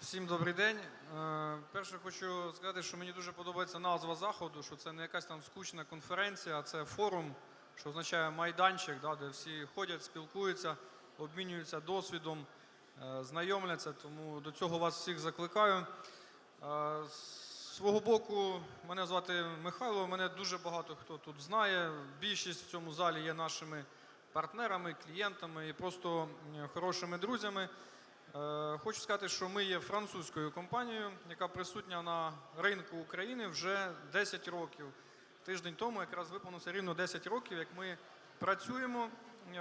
Всім добрий день. Е, Перше хочу сказати, що мені дуже подобається назва заходу, що це не якась там скучна конференція, а це форум, що означає майданчик, да, де всі ходять, спілкуються, обмінюються досвідом, е, знайомляться. Тому до цього вас всіх закликаю. Е, З свого боку, мене звати Михайло. Мене дуже багато хто тут знає. Більшість в цьому залі є нашими партнерами, клієнтами і просто хорошими друзями. Е, Хочу сказати, що ми є французькою компанією, яка присутня на ринку України вже 10 років. Тиждень тому якраз виповнилося рівно 10 років, як ми працюємо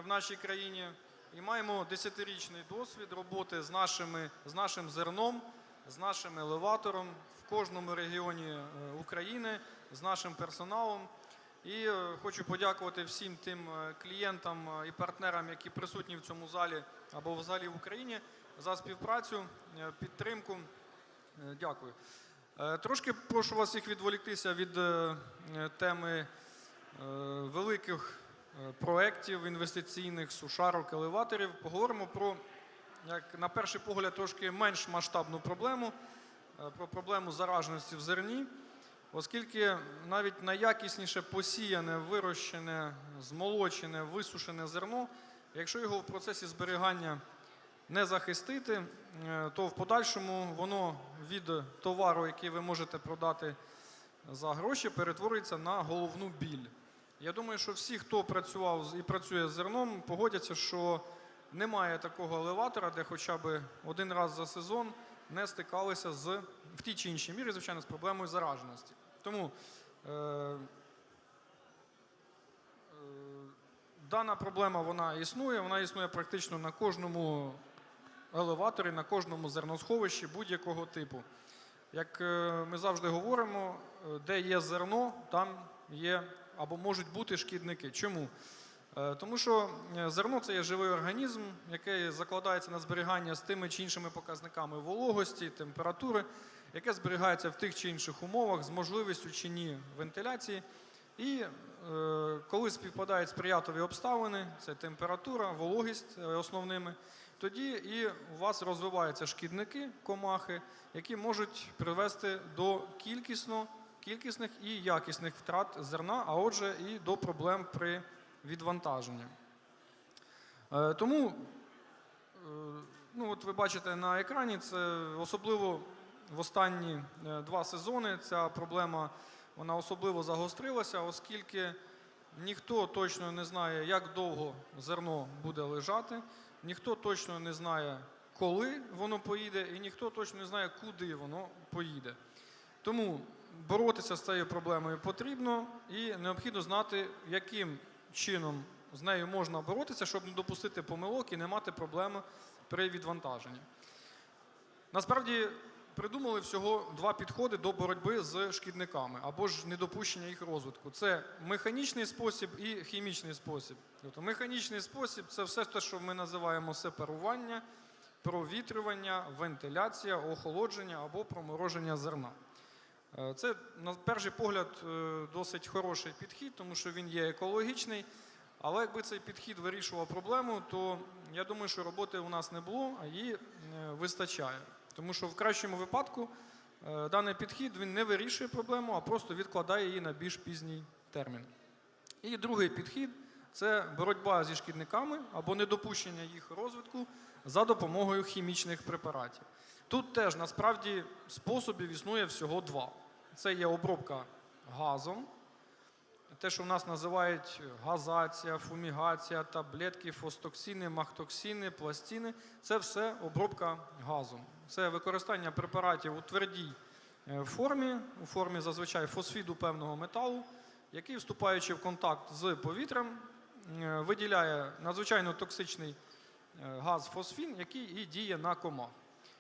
в нашій країні і маємо 10-річний досвід роботи з, нашими, з нашим зерном, з нашим елеватором в кожному регіоні е, України, з нашим персоналом. І е, хочу подякувати всім тим клієнтам і партнерам, які присутні в цьому залі або в залі в Україні, за співпрацю, е, підтримку. Е, Дякую. Е, Трошки прошу вас всіх відволіктися від теми великих проєктів інвестиційних, сушарок, елеваторів. Поговоримо про, як на перший погляд, трошки менш масштабну проблему, про проблему зараженості в зерні. Оскільки навіть найякісніше посіяне, вирощене, змолочене, висушене зерно, якщо його в процесі зберігання не захистити, е, то в подальшому воно від товару, який ви можете продати за гроші, перетворюється на головну біль. Я думаю, що всі, хто працював і працює з зерном, погодяться, що немає такого елеватора, де хоча б один раз за сезон не стикалися з в тій чи іншій мірі, звичайно, з проблемою зараженості. Тому е, е, дана проблема вона існує, вона існує практично на кожному елеваторі, на кожному зерносховищі будь-якого типу. Як е, ми завжди говоримо, е, де є зерно, там є або можуть бути шкідники. Чому? Е, Тому що зерно це є живий організм, який закладається на зберігання з тими чи іншими показниками вологості, температури, яке зберігається в тих чи інших умовах з можливістю чи ні вентиляції. І коли співпадають сприятливі обставини, це температура, вологість основними, тоді і у вас розвиваються шкідники, комахи, які можуть привести до кількісно, кількісних і якісних втрат зерна, а отже, і до проблем при відвантаженні. Е, Тому, е, ну от ви бачите на екрані, це особливо в останні е, два сезони ця проблема вона особливо загострилася, оскільки ніхто точно не знає, як довго зерно буде лежати, ніхто точно не знає, коли воно поїде, і ніхто точно не знає, куди воно поїде. Тому боротися з цією проблемою потрібно і необхідно знати, яким чином з нею можна боротися, щоб не допустити помилок і не мати проблеми при відвантаженні. Насправді придумали всього два підходи до боротьби з шкідниками або ж недопущення їх розвитку. Це механічний спосіб і хімічний спосіб. Тобто механічний спосіб це все те, що ми називаємо сепарування, провітрювання, вентиляція, охолодження або промороження зерна. Е, Це, на перший погляд, е, досить хороший підхід, тому що він є екологічний. Але якби цей підхід вирішував проблему, то я думаю, що роботи у нас не було, а її е, вистачає. Тому що в кращому випадку е, даний підхід він не вирішує проблему, а просто відкладає її на більш пізній термін. І другий підхід це боротьба зі шкідниками або недопущення їх розвитку за допомогою хімічних препаратів. Тут теж насправді способів існує всього два: це є обробка газом, те, що в нас називають газація, фумігація, таблетки, фостоксини, махтоксини, пластини це все обробка газом. Це використання препаратів у твердій е, формі, у формі зазвичай фосфіду певного металу, який, вступаючи в контакт з повітрям, е, виділяє надзвичайно токсичний е, газ фосфін, який і діє на комах.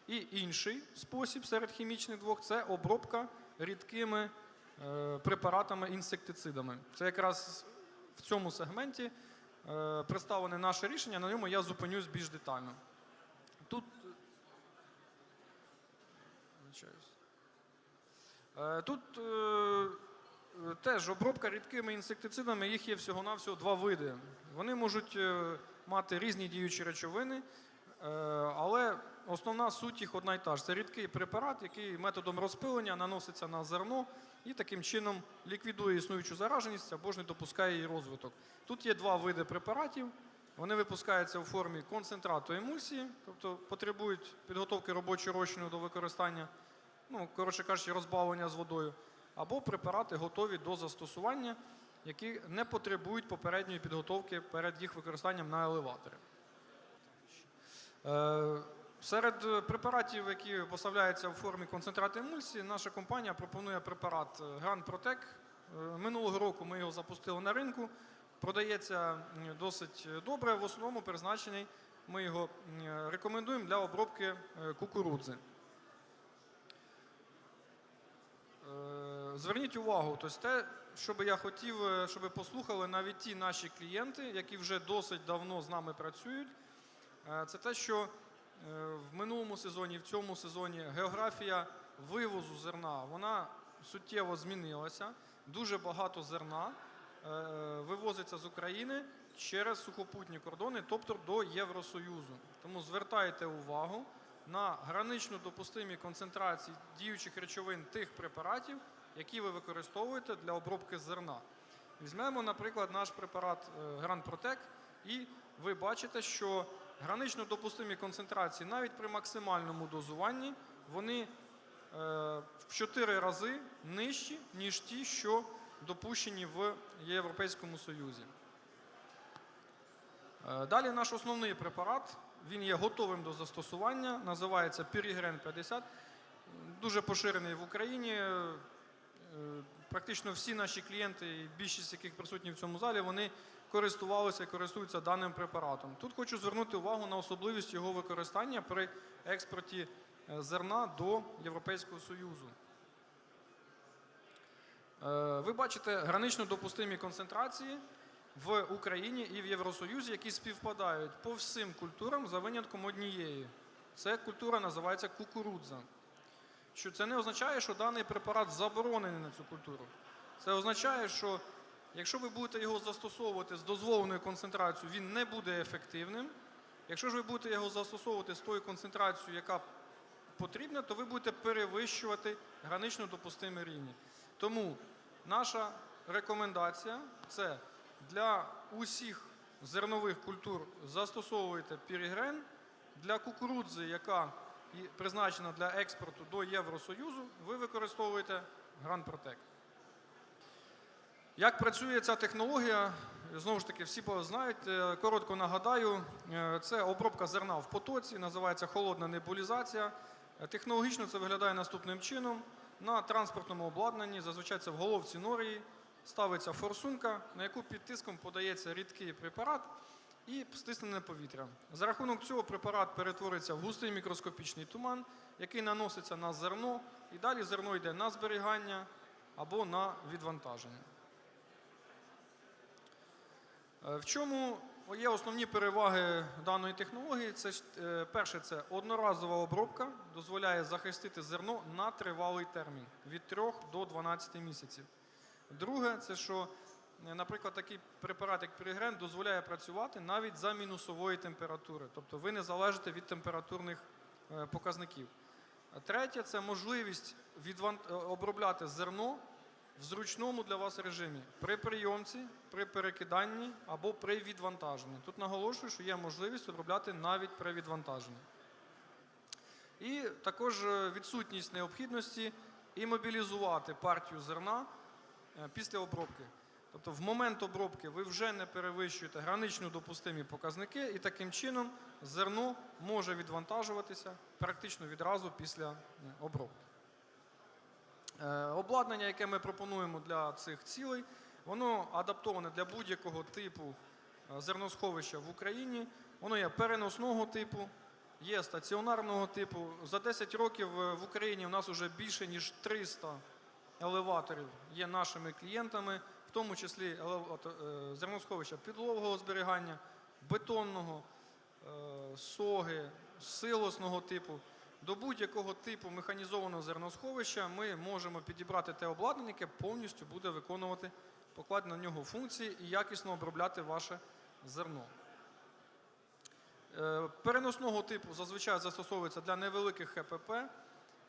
І інший спосіб серед хімічних двох це обробка рідкими препаратами інсектицидами. Це якраз в цьому сегменті представлене наше рішення, на ньому я зупинюсь більш детально. Тут Вибачаюсь. Е, Тут е, теж обробка рідкими інсектицидами, їх є всього-навсього два види. Вони можуть е, мати різні діючі речовини, Але основна суть їх одна й та ж. Це рідкий препарат, який методом розпилення наноситься на зерно і таким чином ліквідує існуючу зараженість або ж не допускає її розвиток. Тут є два види препаратів. Вони випускаються у формі концентрату емульсії, тобто потребують підготовки робочого розчину до використання, ну, коротше кажучи, розбавлення з водою, або препарати готові до застосування, які не потребують попередньої підготовки перед їх використанням на елеваторі. Е, Серед препаратів, які поставляються в формі концентрату емульсії, наша компанія пропонує препарат Protec. Е, Минулого року ми його запустили на ринку. Продається досить добре. В основному призначений ми його рекомендуємо для обробки е, кукурудзи. Е, Зверніть увагу, тобто те, що би я хотів, е, щоб послухали навіть ті наші клієнти, які вже досить давно з нами працюють, це те, що в минулому сезоні, в цьому сезоні географія вивозу зерна вона суттєво змінилася. Дуже багато зерна вивозиться з України через сухопутні кордони, тобто до Євросоюзу. Тому звертайте увагу на гранично допустимі концентрації діючих речовин тих препаратів, які ви використовуєте для обробки зерна. Візьмемо, наприклад, наш препарат е, Grand Protec, і ви бачите, що гранично допустимі концентрації навіть при максимальному дозуванні вони е, в 4 рази нижчі, ніж ті, що допущені в Європейському Союзі. Е, Далі наш основний препарат, він є готовим до застосування, називається Pyrigren 50. Дуже поширений в Україні. Е, Практично всі наші клієнти, більшість яких присутні в цьому залі, вони користувалися і користуються даним препаратом. Тут хочу звернути увагу на особливість його використання при експорті е, зерна до Європейського Союзу. Е, Ви бачите гранично допустимі концентрації в Україні і в Євросоюзі, які співпадають по всім культурам за винятком однієї. Це культура називається кукурудза. Що це не означає, що даний препарат заборонений на цю культуру. Це означає, що якщо ви будете його застосовувати з дозволеною концентрацією, він не буде ефективним. Якщо ж ви будете його застосовувати з тою концентрацією, яка потрібна, то ви будете перевищувати гранично допустимі рівні. Тому наша рекомендація це для усіх зернових культур застосовуйте пірігрен. Для кукурудзи, яка призначена для експорту до Євросоюзу, ви використовуєте Protec. Як працює ця технологія? Знову ж таки, всі знають. Е, Коротко нагадаю, е, це обробка зерна в потоці, називається холодна небулізація. Е, Технологічно це виглядає наступним чином. На транспортному обладнанні, зазвичай це в головці норії, ставиться форсунка, на яку під тиском подається рідкий препарат і стиснене повітря. За рахунок цього препарат перетвориться в густий мікроскопічний туман, який наноситься на зерно, і далі зерно йде на зберігання або на відвантаження. Е, В чому є основні переваги даної технології? Це е, перше, це одноразова обробка, дозволяє захистити зерно на тривалий термін від 3 до 12 місяців. Друге, це що, е, наприклад, такий препарат, як Пригрен, дозволяє працювати навіть за мінусової температури, тобто ви не залежите від температурних е, показників. Третє це можливість обробляти зерно в зручному для вас режимі при прийомці, при перекиданні або при відвантаженні. Тут наголошую, що є можливість обробляти навіть при відвантаженні. І також е, відсутність необхідності імобілізувати партію зерна е, після обробки. Тобто в момент обробки ви вже не перевищуєте гранично допустимі показники, і таким чином зерно може відвантажуватися практично відразу після е, обробки. Е, Обладнання, яке ми пропонуємо для цих цілей, воно адаптоване для будь-якого типу е, зерносховища в Україні. Воно є переносного типу, є стаціонарного типу. За 10 років е, в Україні у нас вже більше ніж 300 елеваторів є нашими клієнтами, в тому числі зерносховища підлогового зберігання, бетонного, соги, силосного типу. До будь-якого типу механізованого зерносховища ми можемо підібрати те обладнання, яке повністю буде виконувати покладені на нього функції і якісно обробляти ваше зерно. Е, Переносного типу зазвичай застосовується для невеликих ХПП,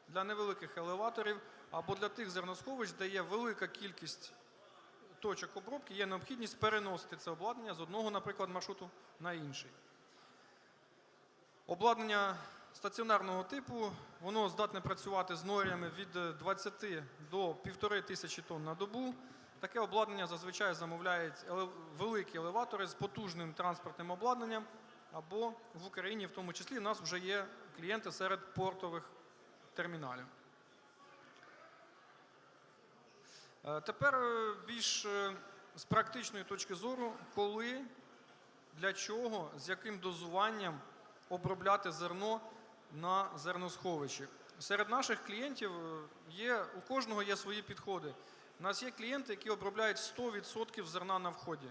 для невеликих елеваторів або для тих зерносховищ, де є велика кількість точок обробки, є необхідність переносити це обладнання з одного, наприклад, маршруту на інший. Обладнання стаціонарного типу, воно здатне працювати з норями від е, 20 до 1,5 тисячі тонн на добу. Таке обладнання зазвичай замовляють великі елеватори з потужним транспортним обладнанням, або в Україні, в тому числі, у нас вже є клієнти серед портових терміналів. Е, Тепер е, більш е, з практичної точки зору, коли, для чого, з яким дозуванням обробляти зерно на зерносховищі. Серед наших клієнтів е, є, у кожного є свої підходи. У нас є клієнти, які обробляють 100% зерна на вході.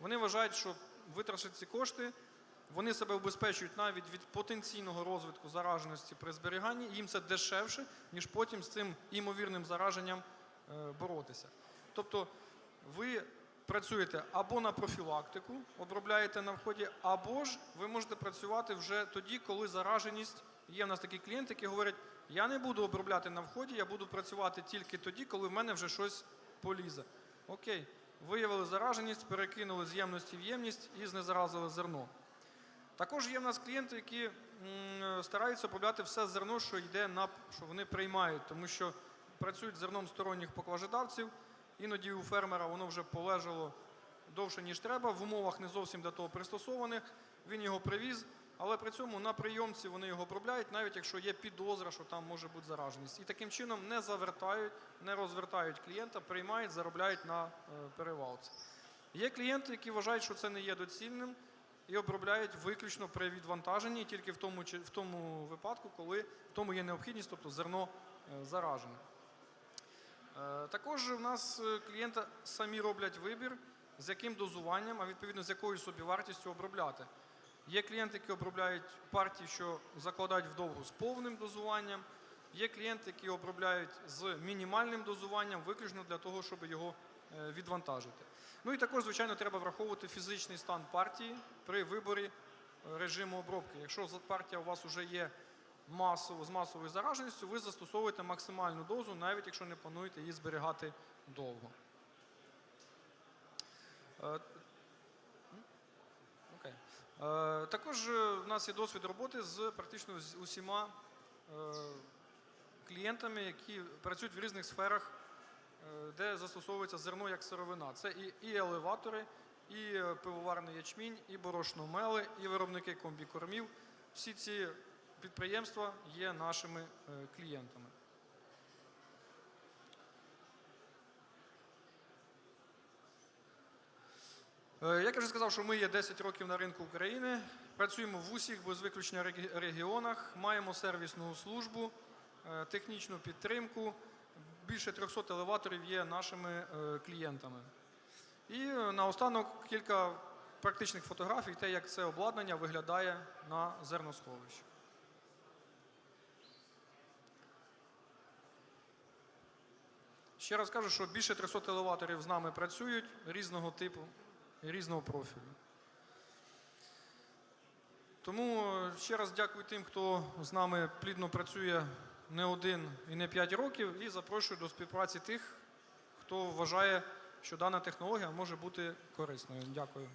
Вони вважають, що витративши ці кошти, вони себе убезпечують навіть від потенційного розвитку зараженості при зберіганні. Їм це дешевше, ніж потім з цим імовірним зараженням е, боротися. Тобто ви працюєте або на профілактику, обробляєте на вході, або ж ви можете працювати вже тоді, коли зараженість. Є в нас такі клієнти, які говорять, я не буду обробляти на вході, я буду працювати тільки тоді, коли в мене вже щось полізе. Окей, виявили зараженість, перекинули з ємності в ємність і знезаразили зерно. Також є в нас клієнти, які стараються обробляти все зерно, що йде на що вони приймають, тому що працюють зерном сторонніх поклажедавців. Іноді у фермера воно вже полежало довше, ніж треба, в умовах не зовсім до того пристосованих. Він його привіз, але при цьому на прийомці вони його обробляють, навіть якщо є підозра, що там може бути зараженість. І таким чином не завертають, не розвертають клієнта, приймають, заробляють на е, перевалці. Є клієнти, які вважають, що це не є доцільним і обробляють виключно при відвантаженні, тільки в тому, в тому випадку, коли в тому є необхідність, тобто зерно е, заражене. Е, Також у нас клієнти самі роблять вибір, з яким дозуванням, а відповідно з якою собівартістю обробляти. Є клієнти, які обробляють партії, що закладають вдовгу з повним дозуванням. Є клієнти, які обробляють з мінімальним дозуванням, виключно для того, щоб його е, відвантажити. Ну і також, звичайно, треба враховувати фізичний стан партії при виборі е, режиму обробки. Якщо партія у вас вже є масово, з масовою зараженістю, ви застосовуєте максимальну дозу, навіть якщо не плануєте її зберігати довго. Е, Також е, в нас є досвід роботи з практично з усіма е, клієнтами, які працюють в різних сферах, де застосовується зерно як сировина. Це і, елеватори, і пивоварний ячмінь, і борошномели, і виробники комбікормів. Всі ці підприємства є нашими клієнтами. Е, Як я вже сказав, що ми є 10 років на ринку України, працюємо в усіх без виключення регіонах, маємо сервісну службу, е, технічну підтримку. Більше 300 елеваторів є нашими е, клієнтами. І е, наостанок кілька практичних фотографій, те, як це обладнання виглядає на зерносховищі. Ще раз кажу, що більше 300 елеваторів з нами працюють різного типу різного профілю. Тому е, ще раз дякую тим, хто з нами плідно працює не один і не п'ять років, і запрошую до співпраці тих, хто вважає, що дана технологія може бути корисною. Дякую.